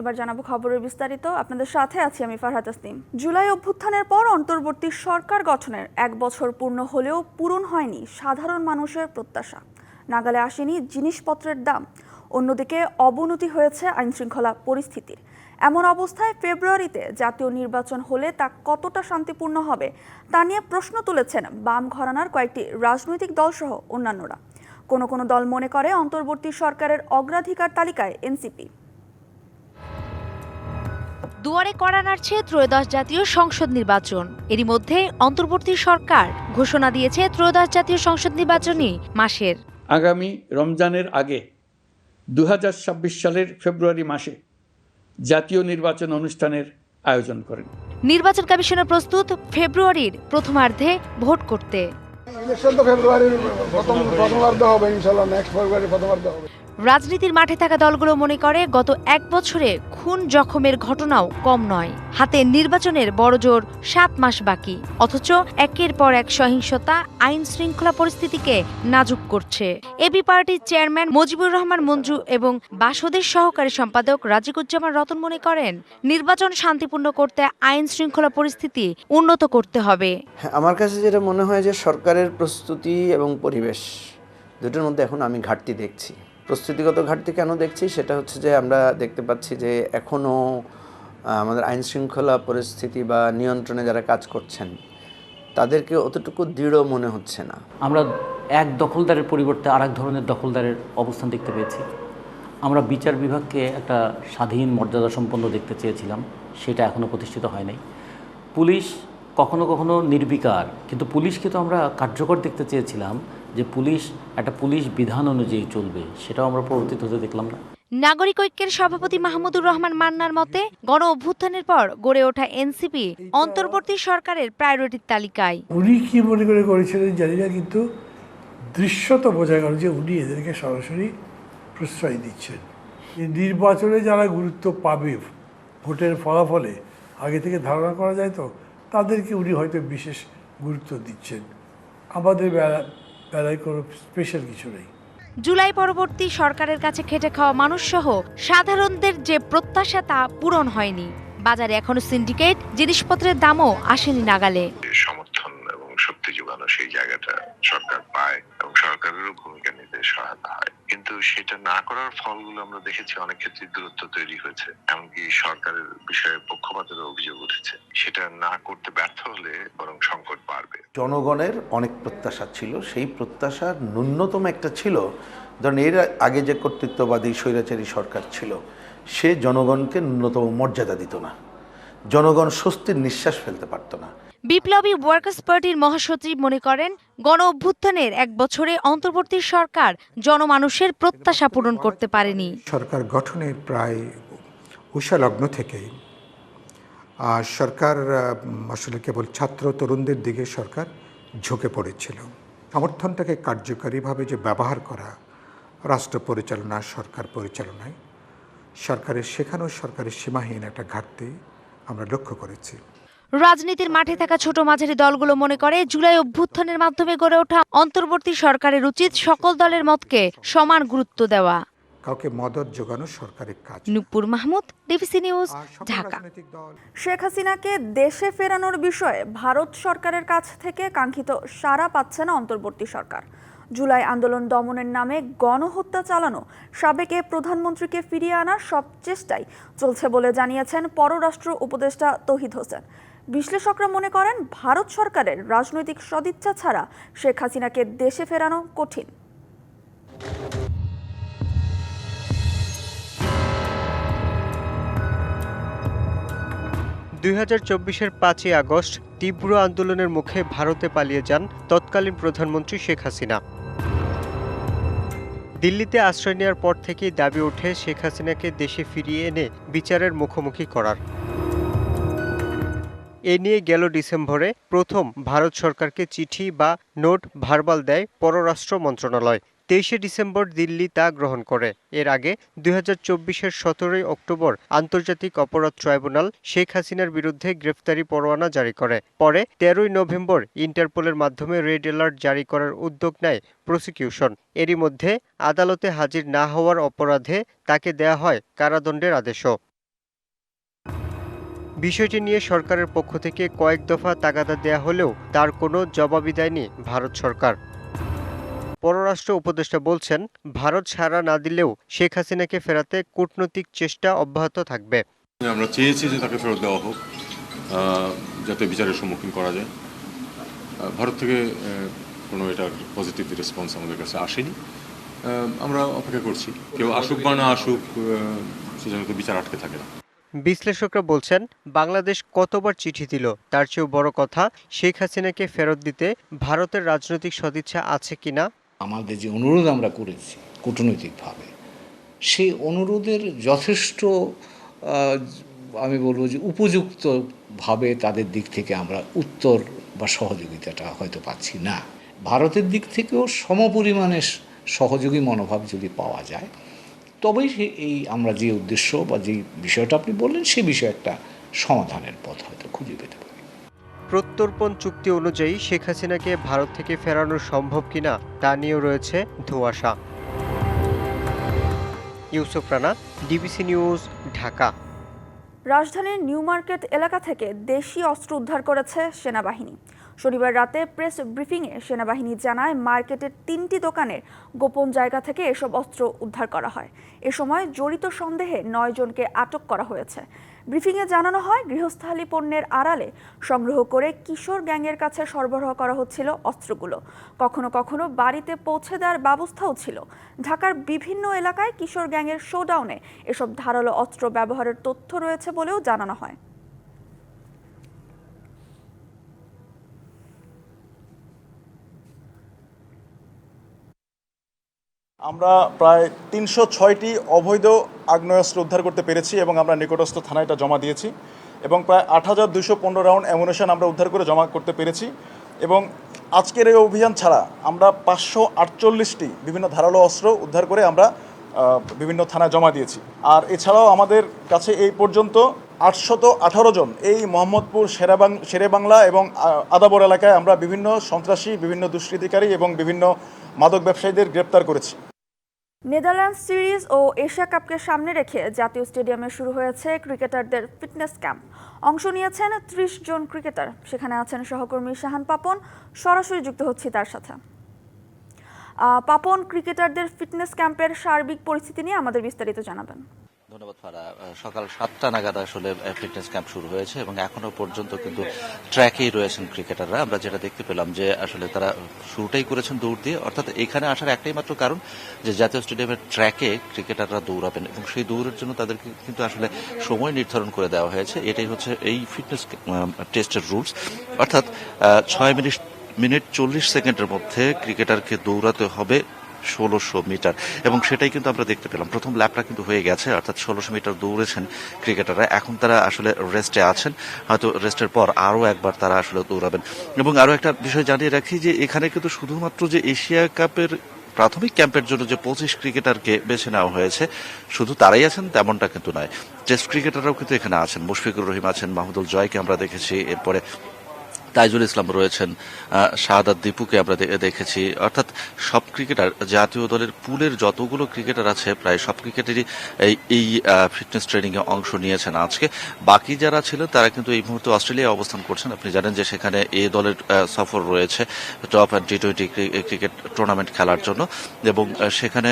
এবার জানাব খবরের বিস্তারিত। আপনাদের সাথে আছি আমি ফারহাত তাসনিম। জুলাই অভ্যুত্থানের পর অন্তর্বর্তী সরকার গঠনের এক বছর পূর্ণ হলেও পূরণ হয়নি সাধারণ মানুষের প্রত্যাশা। নাগালে আসেনি জিনিসপত্রের দাম। অন্যদিকে অবনতি হয়েছে আইনশৃঙ্খলা পরিস্থিতির। এমন অবস্থায় ফেব্রুয়ারিতে জাতীয় নির্বাচন হলে তা কতটা শান্তিপূর্ণ হবে তা নিয়ে প্রশ্ন তুলেছেন বাম ঘরানার কয়েকটি রাজনৈতিক দলসহ অন্যান্যরা। কোনো কোনো দল মনে করে অন্তর্বর্তী সরকারের অগ্রাধিকার তালিকায় এনসিপি। দুয়ারে কড়া নাড়ছে ত্রয়োদশ জাতীয় সংসদ নির্বাচন। এরই মধ্যে অন্তর্বর্তী সরকার ঘোষণা দিয়েছে ত্রয়োদশ জাতীয় সংসদ নির্বাচনী মাসের। আগামী রমজানের আগে দু সালের ফেব্রুয়ারি মাসে জাতীয় নির্বাচন অনুষ্ঠানের আয়োজন করেন। নির্বাচন কমিশনের প্রস্তুত ফেব্রুয়ারির প্রথমার্ধে ভোট করতে। ইলেকশন তো ফেব্রুয়ারির প্রথম প্রথমার্ধ হবে ইনশাল্লাহ নেক্সট ফেব্রুয়ারি প্রথমার্ধ হবে। রাজনীতির মাঠে থাকা দলগুলো মনে করে গত এক বছরে খুন জখমের ঘটনাও কম নয়। হাতে নির্বাচনের বড়জোর সাত মাস বাকি। অথচ একের পর এক সহিংসতা আইন শৃঙ্খলা পরিস্থিতিকে নাজুক করছে। এবি পার্টির চেয়ারম্যান মুজিবুর রহমান মঞ্জু এবং বাসদের সহকারী সম্পাদক রাজিকুজ্জামান রতন মনে করেন, নির্বাচন শান্তিপূর্ণ করতে আইন শৃঙ্খলা পরিস্থিতি উন্নত করতে হবে। হ্যাঁ আমার কাছে যেটা মনে হয় যে সরকারের প্রস্তুতি এবং পরিবেশ, দুটোর মধ্যে এখন আমি ঘাটতি দেখছি। প্রস্তুতিগত ঘাটতি কেন দেখছি সেটা হচ্ছে যে আমরা দেখতে পাচ্ছি যে এখনও আমাদের আইন শৃঙ্খলা পরিস্থিতি বা নিয়ন্ত্রণে যারা কাজ করছেন, তাদেরকে অতটুকু দৃঢ় মনে হচ্ছে না। আমরা এক দখলদারের পরিবর্তে আরেক ধরনের দখলদারের অবস্থান দেখতে পেয়েছি। আমরা বিচার বিভাগকে একটা স্বাধীন মর্যাদা সম্পন্ন দেখতে চেয়েছিলাম, সেটা এখনও প্রতিষ্ঠিত হয় নাই। পুলিশ কখনো কখনো নির্বিকার, কিন্তু পুলিশকে তো আমরা কার্যকর দেখতে চেয়েছিলাম। যে পুলিশ একটা পুলিশ বিধান অনুযায়ী চলবে সেটাও আমরা প্রবর্তিত হতে দেখলাম না। নাগরিক ঐক্যের সভাপতি মাহমুদুর রহমান মান্নার মতে গণ অভ্যুত্থানের পর গড়ে ওঠা এনসিপি অন্তর্বর্তী সরকারের প্রায়োরিটির তালিকায়। উনি কি মনে করে করেছিলেন জানি না কিন্তু দৃশ্যত বোঝা গেল যে উনি এদেরকে সরাসরি প্রশ্রয় দিচ্ছেন। নির্বাচনে যারা গুরুত্ব পাবে ভোটের ফলাফলে আগে থেকে ধারণা করা যায় তো তাদেরকে উনি হয়তো বিশেষ গুরুত্ব দিচ্ছেন। আমাদের বেলা বেলায় কোনো স্পেশাল কিছু নেই। জুলাই পরবর্তী সরকারের কাছে খেটে খাওয়া মানুষসহ সাধারণদের যে প্রত্যাশা তা পূরণ হয়নি। বাজারে এখনও সিন্ডিকেট জিনিসপত্রের দামও আসেনি নাগালে। সমর্থন এবং শক্তি যোগানো সেই জায়গাটা সরকার পায় এবং সরকারেরও ভূমিকা নিতে সহায়তা হয়। কিন্তু সেটা না করার ফলগুলো আমরা দেখেছি, অনেক ক্ষেত্রে দূরত্ব তৈরি হয়েছে, এমনকি সরকারের বিষয়ে পক্ষপাতের অভিযোগ উঠেছে। সেটা না করতে ব্যর্থ হলে বরং সংকট বাড়বে। জনগণের অনেক প্রত্যাশা ছিল, সেই প্রত্যাশার ন্যূনতম একটা ছিল, ধরেন এর আগে যে কর্তৃত্ববাদী, স্বৈরাচারী সরকার ছিল, সে জনগণকে ন্যূনতম মর্যাদা দিত না। জনগণ স্বস্তির নিঃশ্বাস ফেলতে পারত না। বিপ্লবী ওয়ার্কার্স পার্টির মহাসচিব মনে করেন গণ অভ্যুত্থানের এক বছরে অন্তর্বর্তী সরকার জনমানুষের প্রত্যাশা পূরণ করতে পারেনি। সরকার গঠনের প্রায় উষালগ্ন থেকেই আর সরকার আসলে কেবল ছাত্র তরুণদের দিকে সরকার ঝুঁকে পড়েছিল। সমর্থনটাকে কার্যকারীভাবে যে ব্যবহার করা রাষ্ট্র পরিচালনা সরকার পরিচালনায় সরকারের সেখানেও সরকারের সীমাহীন একটা ঘাটতি আমরা লক্ষ্য করেছি। রাজনীতির মাঠে থাকা ছোট মাঝারি দলগুলো মনে করে জুলাই অভ্যুত্থানের মাধ্যমে গড়ে ওঠা অন্তর্বর্তী সরকারের উচিত সকল দলের মতকে সমান গুরুত্ব দেওয়া। কাউকে মদত যোগানো সরকারের কাজ। Nupur Mahmud DBC news Dhaka. Sheikh হাসিনাকে দেশে ফেরানোর বিষয়ে ভারত সরকারের কাছ থেকে কাঙ্ক্ষিত সাড়া পাচ্ছে না অন্তর্বর্তী সরকার। জুলাই আন্দোলন দমনের নামে গণহত্যা চালানো সাবেক প্রধানমন্ত্রীকে ফিরিয়ে আনার সব চেষ্টাই চলছে বলে জানিয়েছেন পররাষ্ট্র উপদেষ্টা তহিদ হোসেন। বিশ্লেষকরা মনে করেন ভারত সরকারের রাজনৈতিক সদিচ্ছা ছাড়া শেখ হাসিনাকে দেশে ফেরানো কঠিন। দুই হাজার চব্বিশের পাঁচই আগস্ট তীব্র আন্দোলনের মুখে ভারতে পালিয়ে যান তৎকালীন প্রধানমন্ত্রী শেখ হাসিনা। দিল্লিতে আশ্রয় নেওয়ার পর থেকেই দাবি ওঠে শেখ হাসিনাকে দেশে ফিরিয়ে এনে বিচারের মুখোমুখি করার। এ নিয়ে গেল ডিসেম্বরে প্রথম ভারত সরকারকে চিঠি বা নোট ভার্বাল দেয় পররাষ্ট্র মন্ত্রণালয়। তেইশে ডিসেম্বর দিল্লি তা গ্রহণ করে। এর আগে দুই হাজার চব্বিশের সতেরোই অক্টোবর আন্তর্জাতিক অপরাধ ট্রাইব্যুনাল শেখ হাসিনার বিরুদ্ধে গ্রেফতারি পরোয়ানা জারি করে। পরে তেরোই নভেম্বর ইন্টারপোলের মাধ্যমে রেড অ্যালার্ট জারি করার উদ্যোগ নেয় প্রসিকিউশন। এরই মধ্যে আদালতে হাজির না হওয়ার অপরাধে তাকে দেয়া হয় কারাদণ্ডের আদেশও। বিষয়টি নিয়ে সরকারের পক্ষ থেকে কয়েক দফা তাগাদা দেয়া হলেও তার কোনো জবাবই দেয়নি ভারত সরকার। পররাষ্ট্র উপদেষ্টা বলছেন ভারত সাড়া না দিলেও শেখ হাসিনাকে ফেরাতে কূটনৈতিক চেষ্টা অব্যাহত থাকবে। আমরা চেয়েছি যে তাকে ফেরত দেওয়া হোক যাতে বিচারের সম্মুখীন করা যায়। ভারত থেকে কোনো এটার পজিটিভ রেসপন্স আমাদের কাছে আসেনি। আমরা অপেক্ষা করছি। কেউ আসুক বা না আসুক সেজন্য তো বিচার আটকে থাকে না। বিশ্লেষকরা বলছেন বাংলাদেশ কতবার চিঠি দিল তার চেয়েও বড় কথা শেখ হাসিনাকে ফেরত দিতে ভারতের রাজনৈতিক সদিচ্ছা আছে কিনা আমাদের যে অনুরোধ আমরা করেছি কূটনৈতিকভাবে, সেই অনুরোধের যথেষ্ট আমি বলব যে উপযুক্তভাবে তাদের দিক থেকে আমরা উত্তর বা সহযোগিতাটা হয়তো পাচ্ছি না। ভারতের দিক থেকেও সমপরিমাণে সহযোগী মনোভাব যদি পাওয়া যায়, তবেই এই আমরা যে উদ্দেশ্য বা যে বিষয়টা আপনি বললেন, সে বিষয়ে একটা সমাধানের পথ হয়তো খুঁজে পেতে পারি। প্রত্যর্পণ চুক্তি অনুযায়ী শেখ হাসিনাকে ভারত থেকে ফেরানো সম্ভব কিনা তা নিয়েও রয়েছে ধোঁয়াশা। Yusuf Rana, DBC news, Dhaka. রাজধানীর নিউ মার্কেট এলাকা থেকে দেশি অস্ত্র উদ্ধার করেছে সেনাবাহিনী। শনিবার রাতে প্রেস ব্রিফিংয়ে সেনাবাহিনী জানায়, মার্কেটের তিনটি দোকানের গোপন জায়গা থেকে এসব অস্ত্র উদ্ধার করা হয়। এ সময় জড়িত সন্দেহে নয় জনকে আটক করা হয়েছে। ব্রিফিংয়ে জানানো হয়, গৃহস্থালী পণ্যের আড়ালে সংগ্রহ করে কিশোর গ্যাংয়ের কাছে সরবরাহ করা হচ্ছিল অস্ত্রগুলো। কখনো কখনো বাড়িতে পৌঁছে দেওয়ার ব্যবস্থাও ছিল। ঢাকার বিভিন্ন এলাকায় কিশোর গ্যাংয়ের শোডাউনে এসব ধারালো অস্ত্র ব্যবহারের তথ্য রয়েছে বলেও জানানো হয়। আমরা প্রায় তিনশো ছয়টি অবৈধ আগ্নেয়াস্ত্র উদ্ধার করতে পেরেছি এবং আমরা নিকটস্থ থানায় এটা জমা দিয়েছি এবং প্রায় আট হাজার দুশো পনেরো রাউন্ড অ্যামুনেশন আমরা উদ্ধার করে জমা করতে পেরেছি এবং আজকের এই অভিযান ছাড়া আমরা পাঁচশো আটচল্লিশটি বিভিন্ন ধারালো অস্ত্র উদ্ধার করে আমরা বিভিন্ন থানায় জমা দিয়েছি। আর এছাড়াও আমাদের কাছে এই পর্যন্ত আটশত আঠারো জন এই মোহাম্মদপুর শেরাবাং, শেরেবাংলা এবং আদাবর এলাকায় আমরা বিভিন্ন সন্ত্রাসী, বিভিন্ন দুষ্কৃতিকারী এবং বিভিন্ন মাদক ব্যবসায়ীদের গ্রেপ্তার করেছি। নেদারল্যান্ডস সিরিজ ও এশিয়া কাপকে সামনে রেখে জাতীয় স্টেডিয়ামে শুরু হয়েছে ক্রিকেটারদের ফিটনেস ক্যাম্প। অংশ নিয়েছেন ত্রিশ জন ক্রিকেটার। সেখানে আছেন সহকর্মী শাহান পাপন। সরাসরি যুক্ত হচ্ছে তার সাথে। পাপন, ক্রিকেটারদের ফিটনেস ক্যাম্পের সার্বিক পরিস্থিতি নিয়ে আমাদের বিস্তারিত জানাবেন। ধন্যবাদ, ফারা। সকাল সাতটা নাগাদ আসলে ফিটনেস ক্যাম্প শুরু হয়েছে এবং এখনও পর্যন্ত কিন্তু ট্র্যাকেই রয়েছেন ক্রিকেটাররা আমরা যেটা দেখতে পেলাম যে, আসলে তারা শুরুটাই করেছেন দৌড় দিয়ে। অর্থাৎ এখানে আসার একটাই মাত্র কারণ যে, জাতীয় স্টেডিয়ামের ট্র্যাকে ক্রিকেটাররা দৌড়াবেন এবং সেই দৌড়ের জন্য তাদেরকে কিন্তু আসলে সময় নির্ধারণ করে দেওয়া হয়েছে। এটাই হচ্ছে এই ফিটনেস টেস্টের রুলস অর্থাৎ ছয় মিনিট মিনিট চল্লিশ সেকেন্ডের মধ্যে ক্রিকেটারকে দৌড়াতে হবে। ষোলোশো মিটার। এবং সেটাই কিন্তু আমরা দেখতে পেলাম। প্রথম ল্যাপটা কিন্তু হয়ে গেছে, অর্থাৎ ষোলোশো মিটার দৌড়েছেন ক্রিকেটাররা। এখন তারা আসলে রেস্টে আছেন, হয়তো রেস্টের পর আরও একবার তারা আসলে দৌড়াবেন। এবং আরও একটা বিষয় জানিয়ে রাখি যে, এখানে কিন্তু শুধুমাত্র যে এশিয়া কাপের প্রাথমিক ক্যাম্পের জন্য যে পঁচিশ ক্রিকেটারকে বেছে নেওয়া হয়েছে, শুধু তারাই আছেন তেমনটা কিন্তু নয়। টেস্ট ক্রিকেটাররাও কিন্তু এখানে আছেন। মুশফিকুর রহিম আছেন, মাহমুদুল জয়কে আমরা দেখেছি। এরপরে তাইজুল ইসলাম রয়েছেন আহ, শাহাদাত দীপুকে আমরা দেখেছি। অর্থাৎ সব ক্রিকেটার জাতীয় দলের পুলের যতগুলো ক্রিকেটার আছে প্রায় সব ক্রিকেটারই এই ফিটনেস ট্রেনিং এ অংশ নিয়েছেন আজকে। বাকি যারা ছিলেন তারা কিন্তু এই মুহূর্তে অস্ট্রেলিয়ায় অবস্থান করছেন। আপনি জানেন যে সেখানে এ দলের সফর রয়েছে top and T twenty cricket tournament খেলার জন্য। এবং সেখানে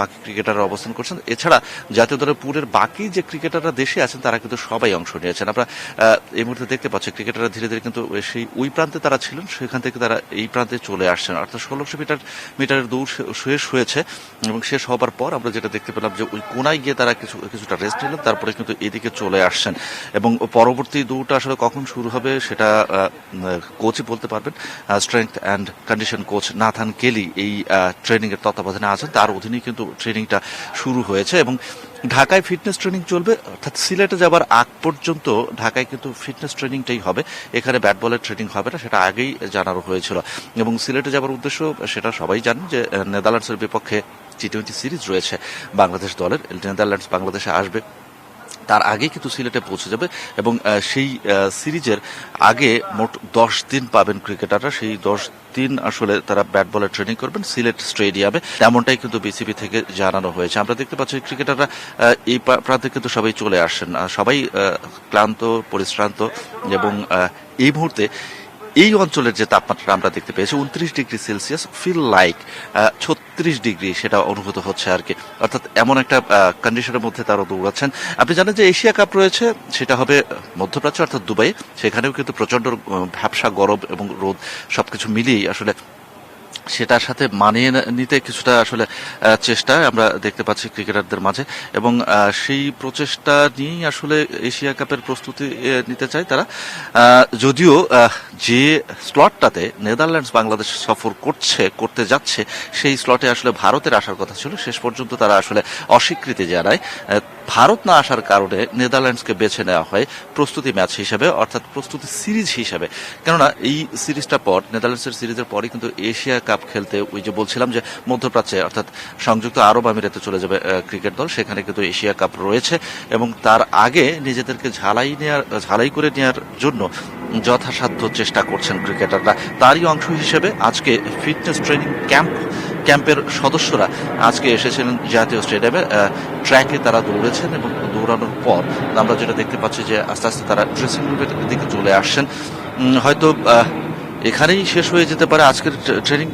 বাকি ক্রিকেটাররা অবস্থান করছেন। এছাড়া জাতীয় দলের পুলের বাকি যে ক্রিকেটাররা দেশে আছেন তারা কিন্তু সবাই অংশ নিয়েছেন। আমরা এই মুহূর্তে দেখতে পাচ্ছি ক্রিকেটাররা ধীরে ধীরে কিন্তু সেই ওই প্রান্তে তারা ছিলেন, সেখান থেকে তারা এই প্রান্তে চলে আসছেন। অর্থাৎ ষোলোশো মিটার, মিটারের দৌড় শেষ হয়েছে এবং শেষ হবার পর আমরা যেটা দেখতে পেলাম যে ওই কোনায় গিয়ে তারা কিছু, কিছুটা রেস্ট নিলেন, তারপরে কিন্তু এদিকে চলে আসছেন। এবং পরবর্তী দৌড়টা আসলে কখন শুরু হবে সেটা কোচই বলতে পারবেন। Strength and condition coach Nathan Kelly এই ট্রেনিংয়ের তত্ত্বাবধানে আছেন। তার অধীনেই কিন্তু ট্রেনিংটা শুরু হয়েছে এবং ঢাকায় ফিটনেস ট্রেনিং চলবে, অর্থাৎ সিলেটে যাবার আগ পর্যন্ত ঢাকায় কিন্তু ফিটনেস ট্রেনিংটাই হবে। এখানে ব্যাট বলের ট্রেনিং হবে না, সেটা আগেই জানানো হয়েছিল। এবং সিলেটে যাবার উদ্দেশ্য, সেটা সবাই জানেন যে নেদারল্যান্ডসের বিপক্ষে টি টোয়েন্টি সিরিজ রয়েছে। বাংলাদেশ দলের, নেদারল্যান্ডস বাংলাদেশে আসবে। তার আগে কিন্তু সিলেটে পৌঁছে যাবে এবং সেই সিরিজের আগে মোট দশ দিন পাবেন ক্রিকেটাররা। সেই দশ দিন আসলে তারা ব্যাট বলের ট্রেনিং করবেন সিলেট স্টেডিয়ামে। তেমনটাই কিন্তু বিসিবি থেকে জানানো হয়েছে। আমরা দেখতে পাচ্ছি ক্রিকেটাররা এই প্রান্তে কিন্তু সবাই চলে আসছেন। সবাই ক্লান্ত, পরিশ্রান্ত এবং এই মুহূর্তে এই অঞ্চলের যে তাপমাত্রা আমরা দেখতে পেয়েছি উনত্রিশ ডিগ্রি সেলসিয়াস ফিল লাইক ছত্রিশ ডিগ্রি সেটা অনুভূত হচ্ছে আর কি। অর্থাৎ এমন একটা কন্ডিশনের মধ্যে তারা দৌড়াচ্ছেন। আপনি জানেন যে এশিয়া কাপ রয়েছে সেটা হবে মধ্যপ্রাচ্য অর্থাৎ দুবাই। সেখানেও কিন্তু প্রচণ্ড আহ, ভ্যাবসা গরম এবং রোদ সবকিছু মিলিয়েই আসলে সেটার সাথে মানিয়ে নিতে কিছুটা আসলে চেষ্টা আমরা দেখতে পাচ্ছি ক্রিকেটারদের মাঝে। এবং সেই প্রচেষ্টা নিয়েই আসলে এশিয়া কাপের প্রস্তুতি নিতে চায় তারা। যদিও যে স্লটটাতে নেদারল্যান্ডস বাংলাদেশ সফর করছে, করতে যাচ্ছে, সেই স্লটে আসলে ভারতের আসার কথা ছিল। শেষ পর্যন্ত তারা আসলে অস্বীকৃতি জানায়। ভারত না আসার কারণে নেদারল্যান্ডসকে বেছে নেওয়া হয় প্রস্তুতি ম্যাচ হিসেবে, অর্থাৎ প্রস্তুতি সিরিজ হিসেবে। কেননা, এই সিরিজটা পর, নেদারল্যান্ডসের সিরিজের পরই কিন্তু এশিয়া কাপ খেলতে ওই যে বলছিলাম যে মধ্যপ্রাচ্যে, অর্থাৎ সংযুক্ত আরব আমিরাতে চলে যাবে ক্রিকেট দল। সেখানে কিন্তু এশিয়া কাপ রয়েছে এবং তার আগে নিজেদেরকে ঝালাই নেওয়ার ঝালাই করে নেওয়ার জন্য যথাসাধ্য চেষ্টা করছেন ক্রিকেটাররা। তারই অংশ হিসেবে আজকে ফিটনেস ট্রেনিং ক্যাম্প, ক্যাম্পের সদস্যরা আজকে এসেছিলেন জাতীয় স্টেডিয়ামে। ট্র্যাকে তারা দৌড়েছেন এবং দৌড়ানোর পর আমরা যেটা দেখতে পাচ্ছি যে আস্তে আস্তে তারা ড্রেসিং রুমের দিকে চলে আসছেন। হয়তো এখানেই শেষ হয়ে যেতে পারে আজকের ট্রেনিং।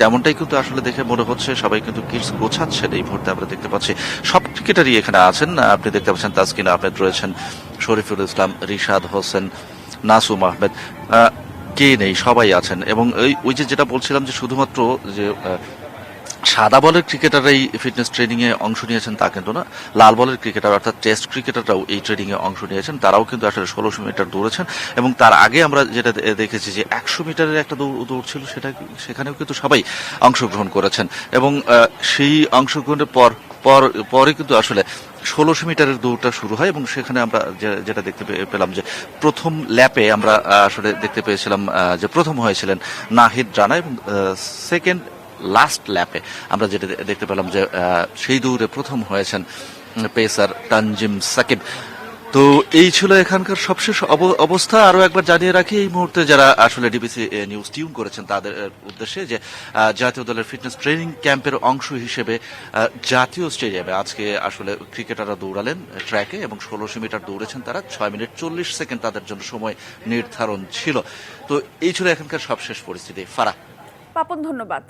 তেমনটাই কিন্তু আসলে দেখে মনে হচ্ছে, সবাই কিন্তু কিডস গোছাচ্ছেন এই মুহূর্তে আমরা দেখতে পাচ্ছি। সব ক্রিকেটারই এখানে আছেন। আপনি দেখতে পাচ্ছেন তাসকিন আহমেদ রয়েছেন, শরীফুল ইসলাম, রিশাদ হোসেন, নাসুম আহমেদ। কে নেই? সবাই আছেন। এবং ওই যে যেটা বলছিলাম যে শুধুমাত্র যে সাদা বলের ক্রিকেটাররাই ফিটনেস ট্রেনিং এ অংশ নিয়েছেন, তা কিন্তু না। লাল বলের ক্রিকেটার, অর্থাৎ টেস্ট ক্রিকেটাররাও এই ট্রেনিং এ অংশ নিয়েছেন। তারাও কিন্তু আসলে ষোলোশো মিটার দৌড়েছেন। এবং তার আগে আমরা যেটা দেখেছি যে একশো মিটারের একটা দৌড় ছিল, সেটা সেখানেও কিন্তু সবাই অংশগ্রহণ করেছেন। এবং সেই অংশগ্রহণের পর পর, পরে কিন্তু আসলে ষোলোশো মিটারের দৌড়টা শুরু হয়। এবং সেখানে আমরা যেটা দেখতে পেলাম যে প্রথম ল্যাপে আমরা আসলে দেখতে পেয়েছিলাম যে প্রথম হয়েছিলেন নাহিদ রানা এবং সেকেন্ড লাস্ট ল্যাপে আমরা যেটা দেখতে পেলাম যে সেই দৌড়ে প্রথম হয়েছেন পেসার তানজিম সাকিব। তো এই ছিল এখানকার সবশেষ অব- অবস্থা। আরও একবার জানিয়ে রাখি, এই মুহূর্তে যারা আসলে ডিবিসি নিউজ টিউন করেছেন, তাদের উদ্দেশ্যে যে জাতীয় দলের ফিটনেস ট্রেনিং ক্যাম্পের অংশ হিসেবে জাতীয় স্টেডিয়ামে আজকে আসলে ক্রিকেটাররা দৌড়ালেন ট্র্যাকে এবং ষোলোশো মিটার দৌড়েছেন তারা। ছয় মিনিট চল্লিশ সেকেন্ড তাদের জন্য সময় নির্ধারণ ছিল। তো এই ছিল এখানকার সবশেষ পরিস্থিতি। ফারা পাপন, ধন্যবাদ।